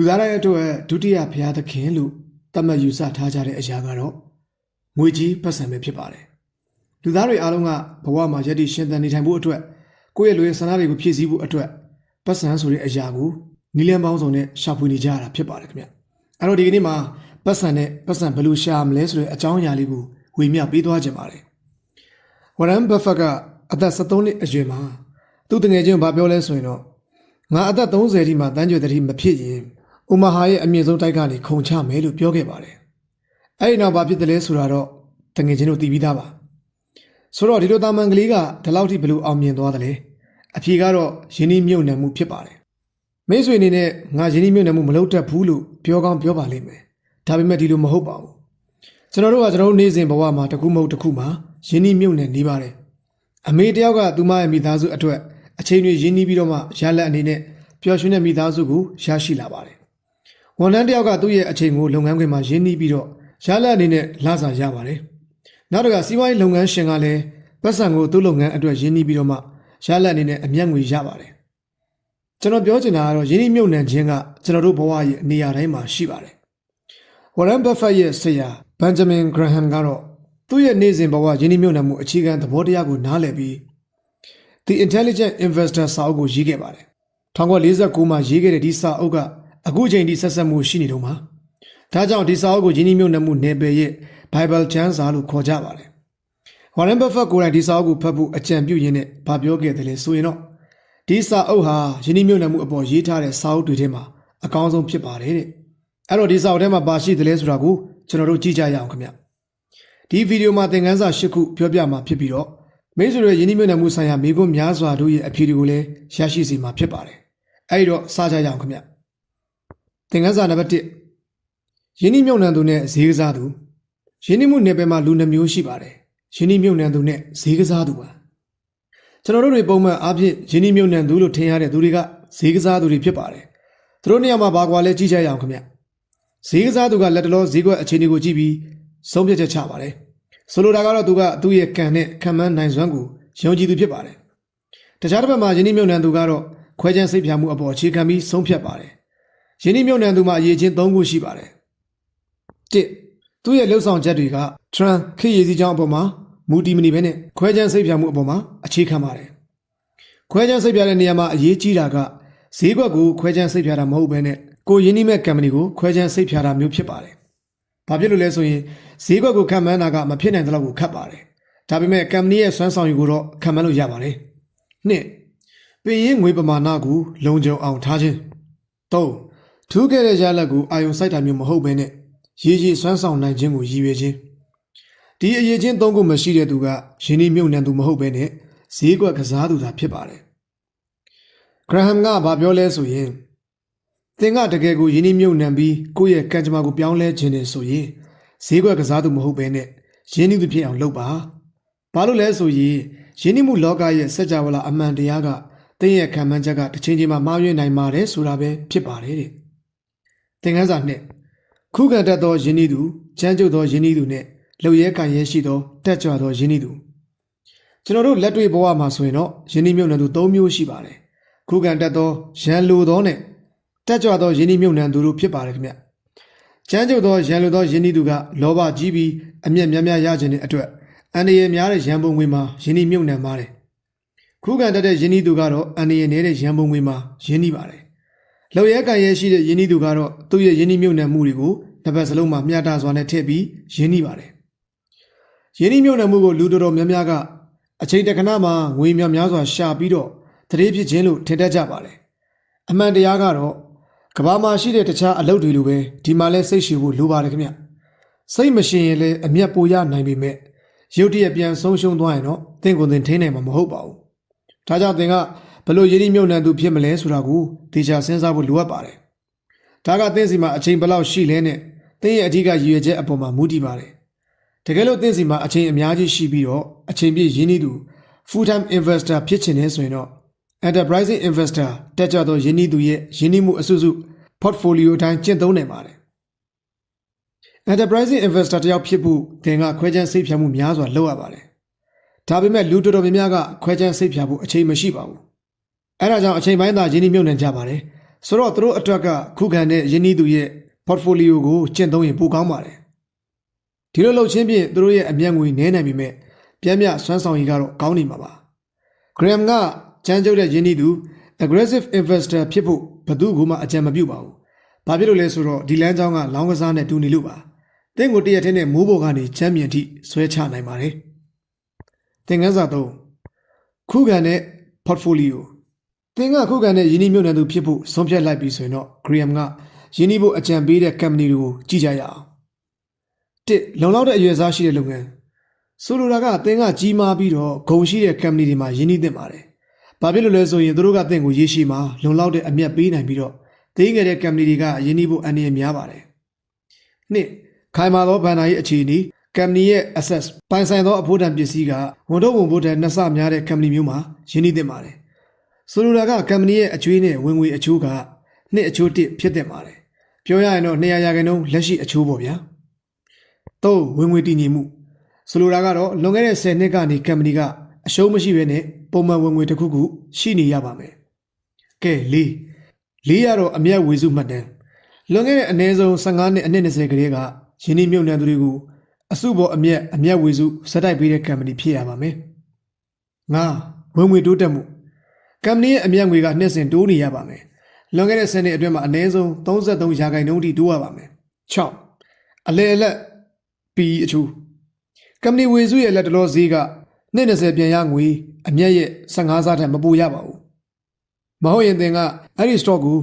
လူသားတိုင်းအတွက်ဒုတိယဘုရားသခင်လို့သတ်မှတ်ယူဆထားကြတဲ့အရာကတော့ငွေကြီးပတ်စံပဲဖြစ်ပါတယ်လူသားတွေအားလုံးကဘဝမှာယက်တည်ရှင်သန်နေထိုင်ဖို့အတွက်ကိုယ့်ရဲ့လူရဲ့ဆန္ဒတွေကိုဖြည့်ဆည်းဖို့အတွက်ပတ်စံဆိုတဲ့အရာကိုနီလန်ပေါင်းစုံနဲ့ရှာဖွေနေကြရတာဖြစ်ပါတယ်ခင်ဗျအဲ့တော့ဒီကနေ့မှာပတ်စံနဲ့ပတ်စံဘယ်လိုရှာမလဲဆိုတဲ့အကြောင်းအရာလေးကိုဝေမျှပေးသွားခြင်းပါတယ်ဝရန်ဘတ်ဖက်ကအသက်73နှစ်အရွယ်မှာသူ့တငယ်ချင်းကပြောလဲဆိုရင်တော့ငါအသက်30ထိမှတန်းကြွယ်တတိမဖြစ်ရင် ဥမာဟာရဲ့အမြင့်ဆုံးတိုက်ကနေခုံချမယ်လို့ပြောခဲ့ပါတယ်အဲ့ဒီနောက်ဘာဖြစ်တယ်လဲဆိုတာတော့တငယ်ချင်းတို့သိပြီးသားပါဆိုတော့ဒီလိုတာမန်ကလေးကဒီလောက်ထိဘယ်လိုအောင်မြင်သွားတယ်လဲအဖြေကတော့ယင်းနှမြုပ်နှံမှုဖြစ်ပါတယ်မိတ်ဆွေအနေနဲ့ငါယင်းနှမြုပ်နှံမှုမလုပ်တတ်ဘူးလို့ပြောကောင်းပြောပါလိမ့်မယ်ဒါပေမဲ့ဒီလိုမဟုတ်ပါဘူးကျွန်တော်တို့ကကျွန်တော်တို့နေ့စဉ်ဘဝမှာတစ်ခုမဟုတ်တစ်ခုမှာယင်းနှမြုပ်နှံနေပါတယ်အမေတယောက်ကသူမရဲ့မိသားစုအတွက်အချိန်တွေရင်းနှီးပြီးတော့မှရလက်အနေနဲ့ပျော်ရွှင်တဲ့မိသားစုကိုရရှိလာပါတယ် ဝန်ထမ်းတယောက်ကသူ့ရဲ့အချိန်ကိုလုပ်ငန်းခွင်မှာရင်းနှီးပြီးတော့ရလက်အနေနဲ့လစာရပါတယ်နောက်တစ်ခါစီးပွားရေးလုပ်ငန်းရှင်ကလည်းပတ်စံကိုသူ့လုပ်ငန်းအတွက်ရင်းနှီးပြီးတော့မှရလက်အနေနဲ့အမျက်ငွေရပါတယ်ကျွန်တော်ပြောချင်တာကတော့ရင်းနှီးမြုပ်နှံခြင်းကကျွန်တော်တို့ဘဝရဲ့နေရာတိုင်းမှာရှိပါတယ်ဝရန်ဘတ်ဖက်ရဲ့ဆရာဘန်ဂျမင်ဂရဟမ်ကတော့သူ့ရဲ့နေ့စဉ်ဘဝရင်းနှီးမြုပ်နှံမှုအခြေခံသဘောတရားကိုနားလည်ပြီး The Intelligent Investor စာအုပ်ကိုရေးခဲ့ပါတယ်1949မှာရေးခဲ့တဲ့ဒီစာအုပ်က အခုချိန်ထိဆက်ဆက်မှုရှိနေတော့မှာဒါကြောင့်ဒီစာအုပ်ကိုယင်းနှိမ့်မြုပ်နှံမှုနယ်ပယ်ရဲ့ Bible ကျမ်းစာလို့ခေါ်ကြပါတယ် Warren Buffett ကိုယ်တိုင်ဒီစာအုပ်ကိုဖတ်ဖို့အကြံပြုရင်းနဲ့ဗာပြောခဲ့တယ်လေဆိုရင်တော့ဒီစာအုပ်ဟာယင်းနှိမ့်မြုပ်နှံမှုအပေါ်ရေးထားတဲ့စာအုပ်တွေထဲမှာအကောင်းဆုံးဖြစ်ပါတယ်တဲ့အဲ့တော့ဒီစာအုပ်ထဲမှာပါရှိတယ်လဲဆိုတာကိုကျွန်တော်တို့ကြည့်ကြရအောင်ခင်ဗျဒီဗီဒီယိုမှာသင်ခန်းစာ၈ခုပြောပြမှာဖြစ်ပြီးတော့မိတ်ဆွေတို့ယင်းနှိမ့်မြုပ်နှံမှုဆိုင်ရာမိကွန်းများစွာတို့ရဲ့အဖြေတွေကိုလည်းရရှိစေမှာဖြစ်ပါတယ်အဲ့ဒီတော့စကြရအောင်ခင်ဗျ သင်ခန်းစာနံပါတ်1ယင်းနှိမ့်မြုပ်နှံသူနဲ့ဈေးကစားသူယင်းနှိမ့်မှုနယ်ပယ်မှာလူနှမျိုးရှိပါတယ်ယင်းနှိမ့်မြုပ်နှံသူနဲ့ဈေးကစားသူပါကျွန်တော်တို့တွေပုံမှန်အားဖြင့်ယင်းနှိမ့်မြုပ်နှံသူလို့ထင်ရတဲ့သူတွေကဈေးကစားသူတွေဖြစ်ပါတယ်သူတို့နေရာမှာဘာကွာလဲကြည့်ကြရအောင်ခင်ဗျဈေးကစားသူကလက်တလောဈေးကွက်အခြေအနေကိုကြည့်ပြီးဆုံးဖြတ်ချက်ချပါတယ်ဆိုလိုတာကတော့သူကသူ့ရဲ့ကံနဲ့ခံမှန်းနိုင်စွမ်းကိုယုံကြည်သူဖြစ်ပါတယ်တခြားတစ်ဘက်မှာယင်းနှိမ့်မြုပ်နှံသူကတော့ခွဲခြမ်းစိတ်ဖြာမှုအပေါ်အခြေခံပြီးဆုံးဖြတ်ပါတယ် ယင်းနှိမ့်မြုပ်နှံသူမှာအရေးချင်း၃ခုရှိပါတယ်တစ်သူ့ရဲ့လှုပ်ဆောင်ချက်တွေက trend ခေတ်ရည်စည်းကြောင်းအပေါ်မှာမူတည်မနေဘဲနဲ့ခွဲခြမ်းစိတ်ဖြာမှုအပေါ်မှာအခြေခံပါတယ်ခွဲခြမ်းစိတ်ဖြာတဲ့နေရာမှာအရေးကြီးတာကဈေးကွက်ကိုခွဲခြမ်းစိတ်ဖြာတာမဟုတ်ဘဲနဲ့ကိုယင်းနှိမ့်မဲ့ကမ္ပဏီကိုခွဲခြမ်းစိတ်ဖြာတာမျိုးဖြစ်ပါတယ်ဘာဖြစ်လို့လဲဆိုရင်ဈေးကွက်ကိုခံမှန်းတာကမဖြစ်နိုင်တဲ့လောက်ကိုခတ်ပါတယ်ဒါပေမဲ့ကမ္ပဏီရဲ့စွမ်းဆောင်ရည်ကိုတော့ခံမှန်းလို့ရပါတယ်နှစ်ပင်ရင်ငွေပမာဏကိုလုံခြုံအောင်ထားခြင်း၃ ထူးခဲ့တဲ့ရလက်ကိုအာယုံစိုက်တာမျိုးမဟုတ်ဘဲနဲ့ရေကြီးစွမ်းဆောင်နိုင်ခြင်းကိုရည်ရွယ်ခြင်းဒီအရေးချင်း၃ခုမရှိတဲ့သူကယင်းဒီမြုပ်နှံသူမဟုတ်ဘဲနဲ့ဈေးကွက်ကစားသူသာဖြစ်ပါတယ်ဂရဟမ်ကဘာပြောလဲဆိုရင်သင်ကတကယ်ကိုယင်းဒီမြုပ်နှံပြီးကိုယ့်ရဲ့ကံကြမ္မာကိုပြောင်းလဲခြင်းနဲ့ဆိုရင်ဈေးကွက်ကစားသူမဟုတ်ဘဲနဲ့ယင်းဒီသူဖြစ်အောင်လုပ်ပါဘာလို့လဲဆိုရင်ယင်းဒီမှုလောကရဲ့စัจ java လာအမှန်တရားကသင်ရဲ့ခံမှန်းချက်ကတစ်ချိန်ချိန်မှာမှားယွင်းနိုင်ပါတယ်ဆိုတာပဲဖြစ်ပါတယ်တဲ့ သင်ခန်းစာနှစ်ခုခံတတ်သောယင်းဒီသူချမ်းကျုပ်သောယင်းဒီသူနဲ့လှုပ်ရဲကန်ရဲရှိသောတက်ကြွသောယင်းဒီသူကျွန်တော်တို့လက်တွေ့ဘဝမှာဆိုရင်တော့ယင်းဒီမြုပ်နှံသူ၃မျိုးရှိပါတယ်ခုခံတတ်သောရန်လိုသောနဲ့တက်ကြွသောယင်းဒီမြုပ်နှံသူတို့ဖြစ်ပါတယ်ခင်ဗျချမ်းကျုပ်သောရန်လိုသောယင်းဒီသူကလောဘကြီးပြီးအမျက်များများရခြင်းတဲ့အတွက်အန္တရာယ်များတဲ့ရန်ပုံငွေမှာယင်းဒီမြုပ်နှံပါတယ်ခုခံတတ်တဲ့ယင်းဒီသူကတော့အန္တရာယ်နည်းတဲ့ရန်ပုံငွေမှာယင်းဒီပါတယ် လှုပ်ရဲကန်ရဲရှိတဲ့ယင်းဒီသူကတော့သူ့ရဲ့ယင်းဒီမြုပ်နှံမှုတွေကိုတစ်ပတ်စလုံးမှာမျှတစွာနဲ့ထည့်ပြီးယင်းဒီပါတယ်ယင်းဒီမြုပ်နှံမှုကိုလူတော်တော်များများကအချိန်တခဏမှာငွေများများစွာရှာပြီးတော့တရေဖြစ်ခြင်းလို့ထင်တတ်ကြပါတယ်အမှန်တရားကတော့ကဘာမှာရှိတဲ့တခြားအလုပ်တွေလိုပဲဒီမှာလဲစိတ်ရှည်ဖို့လိုပါတယ်ခင်ဗျစိတ်မရှင်ရင်လည်းအမျက်ပိုရနိုင်ပေမဲ့ရုတ်တရက်ပြန်ဆုံးရှုံးသွားရင်တော့သင်ကိုယ်သင်ထိန်းနိုင်မှာမဟုတ်ပါဘူးဒါကြောင့်သင်ကဘယ် လိုယင်းဒီမြုပ်နှံသူဖြစ်မလဲဆိုတာကိုသေချာစဉ်းစားဖို့လိုအပ်ပါတယ်ဒါကသင်စီမှာအချိန်ဘယ်လောက်ရှိလဲနဲ့သင်ရဲ့အဓိကရည်ရွယ်ချက်အပေါ်မှာမူတည်ပါတယ်တကယ်လို့သင်စီမှာအချိန်အများကြီးရှိပြီးတော့အချိန်ပြည့်ရင်းနှီးသူ full time investor ဖြစ်ချင်နေဆိုရင်တော့ enterprising investor တက်ကြသောယင်းနှီးသူရဲ့ယင်းနှီးမှုအစုစု portfolio တိုင်းကျင့်သုံးနိုင်ပါတယ် enterprising investor တယောက်ဖြစ်ဖို့သင်ကခွဲခြမ်းစိတ်ဖြာမှုများစွာလုပ်ရပါတယ်ဒါပေမဲ့လူတော်တော်များများကခွဲခြမ်းစိတ်ဖြာဖို့အချိန်မရှိပါဘူး အဲဒါကြောင့်အချိန်ပိုင်းသာယင်းနှီးမြုပ်နှံကြပါတယ်ဆိုတော့သူတို့အတွက်ကခုခံတဲ့ယင်းဤသူရဲ့ portfolio ကိုကျင့်သုံးရင်ပိုကောင်းပါတယ်ဒီလိုလုပ်ချင်းဖြင့်သူတို့ရဲ့အမျက်ငွေနည်းနိုင်ပေမဲ့ပြန်ပြစွမ်းဆောင်ရည်ကတော့ကောင်းနေမှာပါ Graham ကချမ်းကျုပ်တဲ့ယင်းဤသူ aggressive investor ဖြစ်ဖို့ဘယ်သူ့မှအကြံမပြုပါဘူး။ဘာဖြစ်လို့လဲဆိုတော့ဒီလမ်းကြောင်းကလောင်းကစားနဲ့တူနေလို့ပါ။တင့်ကိုတရက်ထင်းနဲ့မိုးပေါ်ကနေချမ်းမြင်ထိဆွဲချနိုင်ပါတယ်။သင်ခန်းစာ၃ခုခံတဲ့ portfolio သင်ကခုခံတဲ့ယင်းဤမြုပ်နှံသူဖြစ်ဖို့ဆုံးဖြတ်လိုက်ပြီဆိုရင်တော့ Graham ကယင်းဤဖို့အကြံပေးတဲ့ company တွေကိုကြည့်ကြရအောင်။တစ်လုံလောက်တဲ့အရွယ်စားရှိတဲ့လုပ်ငန်းဆိုလိုတာကသင်ကကြီးမားပြီးတော့ဂုံရှိတဲ့ company တွေမှာယင်းဤသင့်ပါတယ်။ဘာဖြစ်လို့လဲဆိုရင်သူတို့ကသင်ကိုရေးရှိမှာလုံလောက်တဲ့အမြတ်ပေးနိုင်ပြီးတော့သေးငယ်တဲ့ company တွေကယင်းဤဖို့အန္တရာယ်များပါတယ်။နှစ်ခိုင်မာသောဘဏ္ဍာရေးအခြေအနေ company ရဲ့ assets ပိုင်ဆိုင်သောအဖို့တန်ပစ္စည်းကဝန်တော့ဝန်ဖို့တန်နှစ်ဆများတဲ့ company မျိုးမှာယင်းဤသင့်ပါတယ်။ ဆိုလိုတာက company ရဲ့အကျွေးနဲ့ဝင်ငွေအချိုးကနှစ်အချိုးတစ်ဖြစ်တဲ့ပါတယ်။ပြောရရင်တော့200ရာခိုင်နှုန်းလက်ရှိအချိုးပေါ့ဗျာ။သုံးဝင်ငွေတည်ငြိမ်မှုဆိုလိုတာကတော့လွန်ခဲ့တဲ့10နှစ်ကနေ company ကအရှုံးမရှိဘဲနဲ့ပုံမှန်ဝင်ငွေတစ်ခုခုရှိနေရပါမယ်။ကဲလေးလေးရတော့အမျက်ဝေစုမှတ်တမ်းလွန်ခဲ့တဲ့အနည်းဆုံး15နှစ်အနည်း20ကလေးကယင်းနှမြုပ်နှံသူတွေကိုအစုပေါ်အမျက်အမျက်ဝေစုစက်တိုက်ပေးတဲ့ company ဖြစ်ရပါမယ်။ငါဝင်ငွေတိုးတက်မှု company ရဲ့အမျက်ငွေကနှစ်စဉ်တိုးနေရပါမယ်။လွန်ခဲ့တဲ့10နှစ်အတွင်းမှာအနည်းဆုံး33ရာခိုင်နှုန်းထိတိုးရပါမယ်။6အလဲအလက် PE အချိုး company ဝေစုရဲ့လက်တလောဈေးကနှစ်20ပြန်ရငွေအမျက်ရဲ့15စားထက်မပိုရပါဘူး။မဟုတ်ရင်သင်ကအဲ့ဒီ stock ကို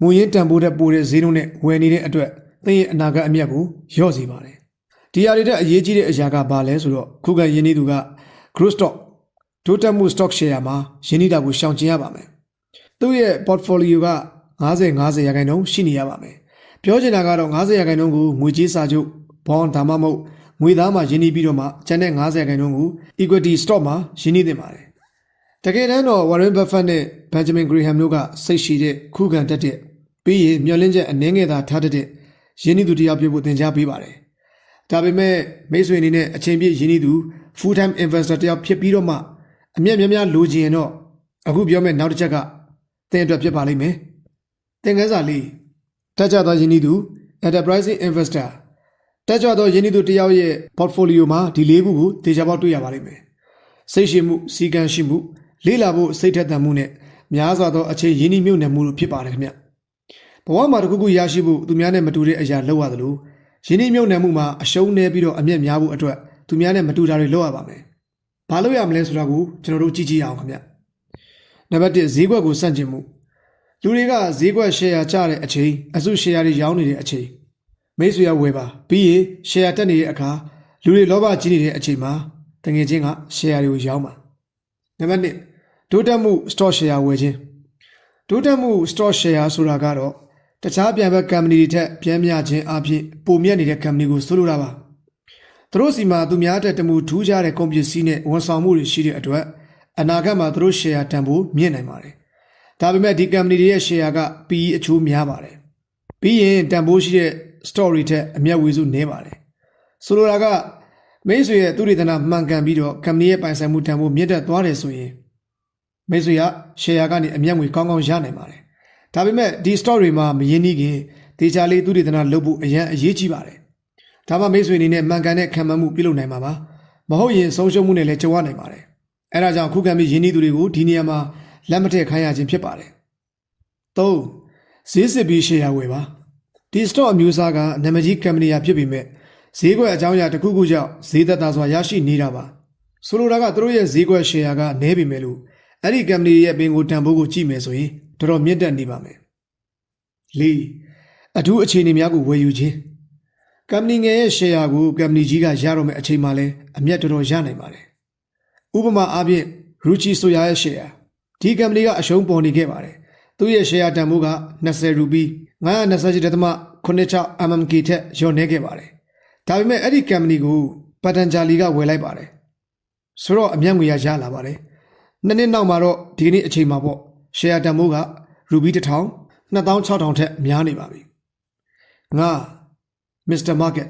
မူရင်းတန်ဖိုးတဲ့ပိုတဲ့ဈေးနှုန်းနဲ့ဝယ်နေတဲ့အတွက်သင်ရဲ့အနာဂတ်အမျက်ကိုလျော့စေပါတယ်။ဒီအရာတွေတဲ့အရေးကြီးတဲ့အရာကဘာလဲဆိုတော့ခုခံရင်းနှီးသူက growth stock တိုးတက်မှု stock share မှာရင်းနှီးတာကိုရှောင်ကျဉ်ရပါမယ်။သူ့ရဲ့ portfolio က90 50ရာခိုင်နှုန်းရှိနေရပါမယ်။ပြောချင်တာကတော့90ရာခိုင်နှုန်းကိုငွေကြေးစာချုပ် bond ဒါမှမဟုတ်ငွေသားမှာရင်းနှီးပြီးတော့မှကျန်တဲ့90ရာခိုင်နှုန်းကို equity stock မှာရင်းနှီးသင့်ပါတယ်။တကယ်တမ်းတော့ Warren Buffett နဲ့ Benjamin Graham တို့ကစိတ်ရှိတဲ့ခုခံတတ်တဲ့ပြီးရင်မျောလင့်ချက်အနှင်းငယ်သာထားတတ်တဲ့ရင်းနှီးသူတရားပြဖို့သင်ကြားပေးပါတယ်။ဒါပေမဲ့မိတ်ဆွေအနေနဲ့အချိန်ပြည့်ရင်းနှီးသူ full time investor တယောက်ဖြစ်ပြီးတော့မှ အမျက်များများလိုချင်ရင်တော့အခုပြောမယ့်နောက်တစ်ချက်ကသင်အတွက်ဖြစ်ပါလိမ့်မယ်။သင်ခန်းစာလေးတက်ကြသောရင်းနှီးသူ enterprising investor တက်ကြွသောယင်းဤသူတယောက်ရဲ့ portfolio မှာဒီလေးခုကိုတေချာပေါက်တွေ့ရပါလိမ့်မယ်။စိတ်ရှိမှုစီကံရှိမှုလေးလာဖို့စိတ်ထက်သန်မှုနဲ့များစွာသောအခြေယင်းဤမြုပ်နှံမှုတို့ဖြစ်ပါတယ်ခင်ဗျ။ဘဝမှာတစ်ခုခုရရှိဖို့သူများနဲ့မတူတဲ့အရာလုပ်ရသလိုယင်းဤမြုပ်နှံမှုမှာအရှုံးနေပြီးတော့အမျက်များဖို့အတွက်သူများနဲ့မတူတာတွေလုပ်ရပါမယ်။ ဘာလုပ်ရမလဲဆိုတာကိုကျွန်တော်တို့ကြည့်ကြည့်အောင်ခင်ဗျ။နံပါတ်1ဈေးကွက်ကိုစန့်ကျင်မှုလူတွေကဈေးကွက် share ကျတဲ့အချိန်အစု share တွေရောင်းနေတဲ့အချိန်မိတ်ဆွေရဝယ်ပါပြီးရင် share တက်နေတဲ့အခါလူတွေလောဘကြီးနေတဲ့အချိန်မှာတငယ်ချင်းက share တွေကိုရောင်းပါနံပါတ်1တိုးတက်မှု stock share ဝယ်ခြင်းတိုးတက်မှု stock share ဆိုတာကတော့တခြားပြန်ဘက် company တွေထက်ပြန်မြခြင်းအပြင်ပိုမြတ်နေတဲ့ company ကိုဆိုလိုတာပါ သူတို့စီမှာသူများတဲ့တမှုထူးခြားတဲ့ကုန်ပစ္စည်းနဲ့ဝန်ဆောင်မှုတွေရှိတဲ့အတွက်အနာဂတ်မှာသူတို့ share တန်ဖိုးမြင့်နိုင်ပါတယ်ဒါပေမဲ့ဒီ company တွေရဲ့ share က PE အချိုးများပါတယ်ပြီးရင်တန်ဖိုးရှိတဲ့ story ထက်အမျက်ဝေစုနည်းပါတယ်ဆိုလိုတာကမိတ်ဆွေရဲ့သူရိသနာမှန်ကန်ပြီးတော့ company ရဲ့ပိုင်ဆိုင်မှုတန်ဖိုးမြင့်တက်သွားတယ်ဆိုရင်မိတ်ဆွေက share ကနေအမျက်ငွေကောင်းကောင်းရနိုင်ပါတယ်ဒါပေမဲ့ဒီ story မှာမရင်းနှီးခင်ဒေချာလေးသူရိသနာလုပ်ဖို့အရန်အရေးကြီးပါတယ် ဒါမှမိတ်ဆွေအနေနဲ့မှန်ကန်တဲ့ခံမှန်းမှုပြုလုပ်နိုင်မှာပါမဟုတ်ရင်ဆုံးရှုံးမှုနဲ့လည်းကြုံရနိုင်ပါတယ်အဲဒါကြောင့်ခုခံပြီးရင်းနှီးသူတွေကိုဒီနေရာမှာလက်မထည့်ခိုင်းရခြင်းဖြစ်ပါတယ်၃ဈေးစစ်ပြီး share ဝယ်ပါဒီ stock အမျိုးအစားကနာမည်ကြီး company ရာဖြစ်ပေမဲ့ဈေးကွက်အကြောင်းအရာတစ်ခုခုကြောင့်ဈေးသက်သာစွာရရှိနေတာပါဆိုလိုတာကသူတို့ရဲ့ဈေးကွက် share ကနည်းပေမဲ့လို့အဲ့ဒီ company ရဲ့ပင်ကိုတန်ဖိုးကိုကြည့်မယ်ဆိုရင်တော်တော်မြင့်တက်နေပါမယ်၄အထူးအခြေအနေများကိုဝယ်ယူခြင်း company ငယ်ရဲ့ share ကို company ကြီးကရတော့မယ့်အချိန်မှလည်းအမျက်တော်တော်ရနိုင်ပါတယ်ဥပမာအားဖြင့် Ruchi Soya ရဲ့ share ဒီ company ကအရှုံးပေါ်နေခဲ့ပါတယ်သူ့ရဲ့ share တန်ဖိုးက20ရူပီ928.86 MMK ထက်လျော့နေခဲ့ပါတယ်။ဒါပေမဲ့အဲ့ဒီ company ကိုပတန်ဂျာလီကဝယ်လိုက်ပါတယ်။ဆိုတော့အမျက်ငွေရရလာပါတယ်။နှစ်နှစ်နောက်မှာတော့ဒီကနေ့အချိန်မှာပေါ့ share တန်ဖိုးကရူပီ1000 2600ထက်များနေပါပြီ။ငါ Mr. Market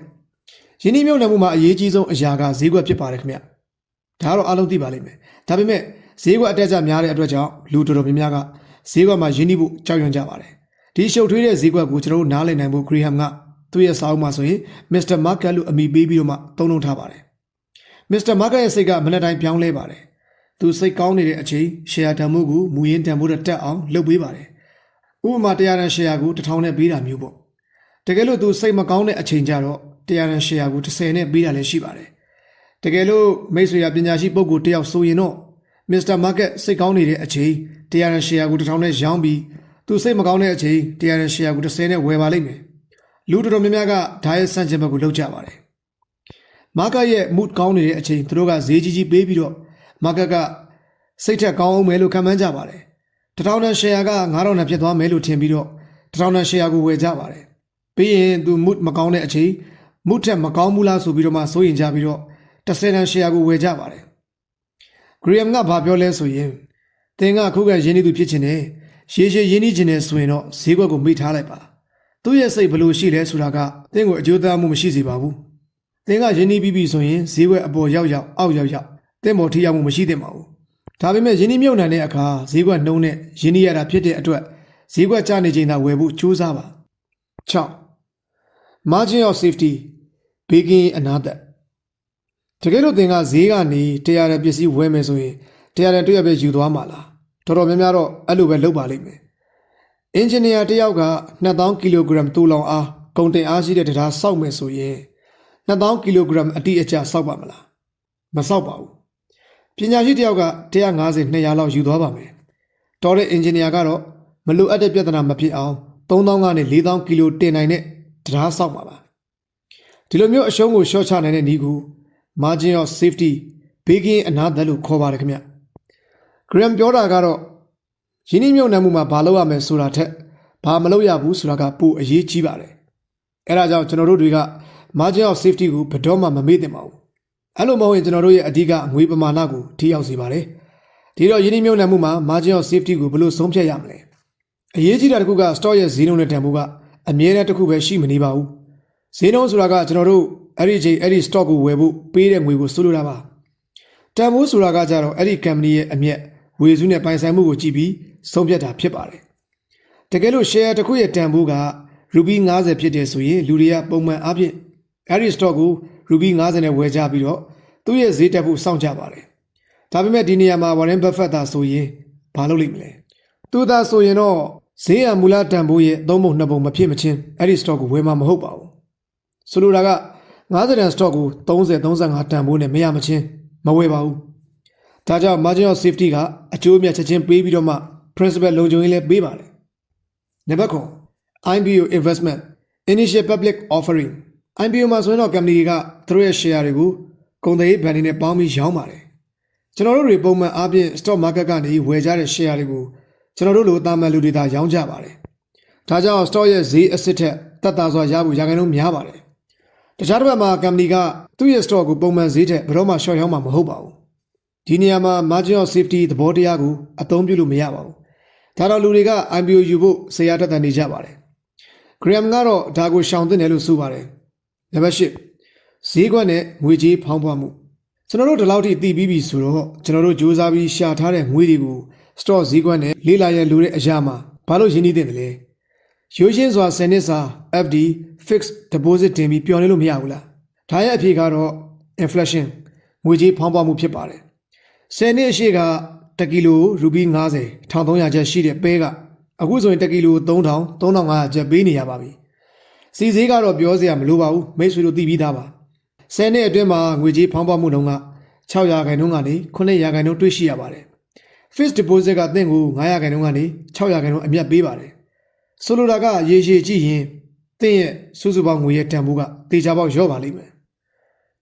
ယင်းဒီမြုပ်နှံမှုမှာအရေးကြီးဆုံးအရာကဈေးကွက်ဖြစ်ပါတယ်ခင်ဗျ။ဒါကတော့အားလုံးသိပါလိမ့်မယ်။ဒါပေမဲ့ဈေးကွက်အတက်အကျများတဲ့အတွက်ကြောင့်လူတော်တော်များများကဈေးကွက်မှာရင်းနှီးဖို့ကြောက်ရွံ့ကြပါတယ်ဒီရှုပ်ထွေးတဲ့ဈေးကွက်ကိုကျွန်တော်တို့နားလည်နိုင်ဖို့ဂရီဟမ်ကသူ့ရဲ့စာအုပ်မှာဆိုရင်မစ္စတာမာကတ်လို့အမည်ပေးပြီးတော့မှသုံးနှုန်းထားပါတယ်မစ္စတာမာကတ်ရဲ့စိတ်ကမနေ့တိုင်းပြောင်းလဲပါတယ်သူစိတ်ကောင်းနေတဲ့အချိန်ရှယ်ယာတန်မှုကိုမူရင်းတန်ဖို့တက်အောင်လုပ်ပေးပါတယ်ဥပမာတရားရန်ရှယ်ယာကို1000နဲ့ပေးတာမျိုးပေါ့ တကယ်လို့သူစိတ်မကောင်းတဲ့အချိန်ကျတော့တရားရန်ရှယ်ယာကို30နဲ့ပေးတာလည်းရှိပါတယ်တကယ်လို့မိတ်ဆွေရပညာရှိပုဂ္ဂိုလ်တယောက်ဆိုရင်တော့မစ္စတာမာကတ်စိတ်ကောင်းနေတဲ့အချိန်တရားရန်ရှယ်ယာကို1000နဲ့ရောင်းပြီးသူစိတ်မကောင်းတဲ့အချိန်တရားရန်ရှယ်ယာကို30နဲ့ဝယ်ပါလိမ့်မယ်လူတော်တော်များများကဒါရဲ့စန့်ကျင်ဘက်ကိုလောက်ကြပါတယ်မာကတ်ရဲ့ mood ကောင်းနေတဲ့အချိန်သူတို့ကဈေးကြီးကြီးပေးပြီးတော့မာကတ်ကစိတ်ထက်ကောင်းအောင်မယ်လို့ခံမှန်းကြပါတယ်တထောင်တန်ရှယ်ယာက9000နဲ့ဖြစ်သွားမယ်လို့ထင်ပြီးတော့တထောင်တန်ရှယ်ယာကိုဝယ်ကြပါတယ် ပြီးရင်သူ mood မကောင်းတဲ့အချိန် mood ထက်မကောင်းဘူးလားဆိုပြီးတော့မှစိုးရင်ကြပြီးတော့30တန်ရှယ်ယာကိုဝယ်ကြပါတယ်ဂရီယမ်ကဘာပြောလဲဆိုရင်သင်ကခုကရင်းနှီးသူဖြစ်ချင်တယ်ရေရှည်ရင်းနှီးချင်တယ်ဆိုရင်တော့ဈေးကွက်ကိုမိထားလိုက်ပါသူ့ရဲ့စိတ်ဘယ်လိုရှိလဲဆိုတာကသင်ကိုအကျိုးသားမှုမရှိစေပါဘူးသင်ကရင်းနှီးပြီးပြီဆိုရင်ဈေးကွက်အပေါ်ရောက်ရောက်အောက်ရောက်ရောက်သင်ပေါ်ထိရောက်မှုမရှိသင့်ပါဘူးဒါပေမဲ့ရင်းနှီးမြုပ်နှံတဲ့အခါဈေးကွက်နှုံးနဲ့ရင်းနှီးရတာဖြစ်တဲ့အတွက်ဈေးကွက်ကျနေချိန်သာဝယ်ဖို့ကြိုးစားပါ6 margin of safety ဘေးကင်းအနာသက်တကယ်လို့သင်ကဈေးကနေတရားရန်ပစ္စည်းဝယ်မယ်ဆိုရင်တရားရန်တွေ့ရပဲယူသွားမှာလားတော်တော်များများတော့အဲ့လိုပဲလုပ်ပါလိမ့်မယ်အင်ဂျင်နီယာတယောက်က2000ကီလိုဂရမ်တူလောင်အားကုန်တင်အားရှိတဲ့တရားစောက်မယ်ဆိုရင်2000ကီလိုဂရမ်အတိအကျစောက်ပါမလားမစောက်ပါဘူးပညာရှိတယောက်က150 200လောက်ယူသွားပါမယ်တော်တဲ့အင်ဂျင်နီယာကတော့မလိုအပ်တဲ့ပြဿနာမဖြစ်အောင်3000ကနေ4000ကီလိုတင်နိုင်တဲ့ တရားစောက်ပါပါဒီလိုမျိုးအရှုံးကိုရှော့ချနိုင်တဲ့နည်းကို margin of safety ဘေးကင်းအနာသက်လို့ခေါ်ပါတယ်ခင်ဗျဂရမ်ပြောတာကတော့ရင်းနှီးမြှုပ်နှံမှုမှာဘာလုပ်ရမယ်ဆိုတာထက်ဘာမလုပ်ရဘူးဆိုတာကပိုအရေးကြီးပါတယ်အဲဒါကြောင့်ကျွန်တော်တို့တွေက margin of safety ကိုဘယ်တော့မှမမေ့သင့်ပါဘူးအဲ့လိုမဟုတ်ရင်ကျွန်တော်တို့ရဲ့အဓိကငွေပမာဏကိုထိရောက်စေပါတယ်ဒီတော့ရင်းနှီးမြှုပ်နှံမှုမှာ margin of safety ကိုဘယ်လိုဆုံးဖြတ်ရမလဲအရေးကြီးတာတစ်ခုက stock ရဲ့ဈေးနှုန်းနဲ့တန်ဖိုးက အမြဲတမ်းတစ်ခုပဲရှိမနေပါဘူးဈေးနှုန်းဆိုတာကကျွန်တော်တို့အဲ့ဒီချိန်အဲ့ဒီ stock ကိုဝယ်ဖို့ပေးတဲ့ငွေကိုဆိုလိုတာပါတန်ဖိုးဆိုတာကကြတော့အဲ့ဒီ company ရဲ့အမျက်ဝေစုနဲ့ပိုင်ဆိုင်မှုကိုကြည့်ပြီးဆုံးဖြတ်တာဖြစ်ပါတယ်တကယ်လို့ share တစ်ခုရဲ့တန်ဖိုးက ruby 90ဖြစ်တယ်ဆိုရင်လူတွေကပုံမှန်အားဖြင့်အဲ့ဒီ stock ကို ruby 90နဲ့ဝယ်ကြပြီးတော့သူ့ရဲ့ဈေးတက်ဖို့စောင့်ကြပါတယ်ဒါပေမဲ့ဒီနေရာမှာ Warren Buffett သာဆိုရင်ဘာလုပ်လိမ့်မလဲသူသာဆိုရင်တော့ ဈေးအမူလတန်ဖိုးရဲ့သုံးပုံနှစ်ပုံမဖြစ်မချင်းအဲ့ဒီ stock ကိုဝယ်မှာမဟုတ်ပါဘူးဆိုလိုတာက90တန် stock ကို30 35တန်ဖိုးနဲ့မရမချင်းမဝယ်ပါဘူးဒါကြောင့် margin of safety ကအကျိုးအမြတ်ချက်ချင်းပေးပြီးတော့မှ principal လုံခြုံရေးလည်းပေးပါတယ်နံပါတ်9 IPO investment initial public offering IPO မှာဆိုရင်တော့ company တွေကသူတို့ရဲ့ share တွေကိုကုန်သွယ်ရေးဘဏ်တွေနဲ့ပေါင်းပြီးရောင်းပါတယ်ကျွန်တော်တို့တွေပုံမှန်အားဖြင့် stock market ကနေဝယ်ကြတဲ့ share တွေကို ကျွန်တော်တို့လိုတာမန်လူတွေသာရောင်းကြပါတယ်ဒါကြောင့် stock ရဲ့ဈေးအစစ်ထက်တက်တာစွာရဖို့ရာခိုင်နှုန်းများပါတယ်တခြားတစ်ဘက်မှာ company ကသူ့ရဲ့ stock ကိုပုံမှန်ဈေးထက်ဘယ်တော့မှ short ရောင်းမှာမဟုတ်ပါဘူးဒီနေရာမှာ margin of safety သဘောတရားကိုအသုံးပြုလို့မရပါဘူးဒါတော့လူတွေက IPO ယူဖို့ဆရာတက်တန်နေကြပါတယ် Graham ကတော့ဒါကိုရှောင်သင့်တယ်လို့ဆိုပါတယ်နံပါတ်၈ဈေးကွက်နဲ့ငွေကြေးဖောင်းပွားမှုကျွန်တော်တို့ဒီလောက်ထိသိပြီးပြီဆိုတော့ကျွန်တော်တို့စူးစမ်းပြီးရှာထားတဲ့ငွေတွေကို stock ဈေးကွက်နဲ့လေးလာရလိုတဲ့အရာမှာဘာလို့ရင်းနှီးသင့်တယ်လဲရိုးရှင်းစွာ10နှစ်စာ FD fixed deposit တင်ပြီးပျော်နေလို့မရဘူးလားဒါရဲ့အဖြေကတော့ inflation ငွေကြေးဖောင်းပွားမှုဖြစ်ပါတယ်10နှစ်အရှိက1ကီလိုရူပီ90 1300ကျပ်ရှိတဲ့ပဲကအခုဆိုရင်1ကီလို3000 3500ကျပ်ပေးနေရပါပြီစီဈေးကတော့ပြောစရာမလိုပါဘူးမိတ်ဆွေတို့သိပြီးသားပါ10နှစ်အတွင်းမှာငွေကြေးဖောင်းပွားမှုနှုန်းက600ခန့်နှုန်းကနေ900ခန့်နှုန်းတွေ့ရှိရပါတယ် fixed deposit ကသင့်ကို900ခန့်နှုန်းကနေ600ခန့်နှုန်းအမြတ်ပေးပါတယ်ဆိုလိုတာကရေရှည်ကြည့်ရင်သင့်ရဲ့စုစုပေါင်းငွေရဲ့တန်ဖိုးကတေချာပေါက်လျော့ပါလိမ့်မယ်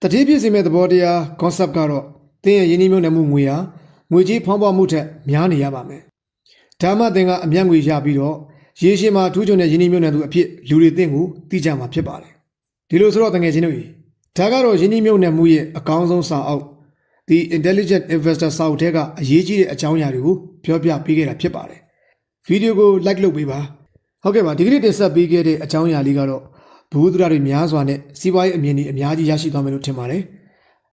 တတိပြည့်စင်မဲ့သဘောတရား concept ကတော့သင်ရဲ့ယင်းနှိမ့်မြုပ်နှံမှုငွေဟာငွေကြေးဖောင်းပွားမှုထက်များနေရပါမယ်ဒါမှသင်ကအမြတ်ငွေရပြီးတော့ရေရှည်မှာထူးချွန်တဲ့ယင်းနှိမ့်မြုပ်နှံသူအဖြစ်လူတွေသင်ကိုသိကြမှာဖြစ်ပါတယ်ဒီလိုဆိုတော့တငယ်ချင်းတို့ကြီးဒါကတော့ယင်းနှိမ့်မြုပ်နှံမှုရဲ့အကောင်းဆုံးစာအုပ် The Intelligent Investor စာအုပ်ထဲကအရေးကြီးတဲ့အကြောင်းအရာတွေကိုပြောပြပေးခဲ့တာဖြစ်ပါတယ်ဗီဒီယိုကို like လုပ်ပေးပါဟုတ်ကဲ့ပါဒီကနေ့တင်ဆက်ပေးခဲ့တဲ့အကြောင်းအရာလေးကတော့ဘုဒ္ဓရာတွေများစွာနဲ့စီးပွားရေးအမြင်တွေအများကြီးရရှိသွားမယ်လို့ထင်ပါတယ်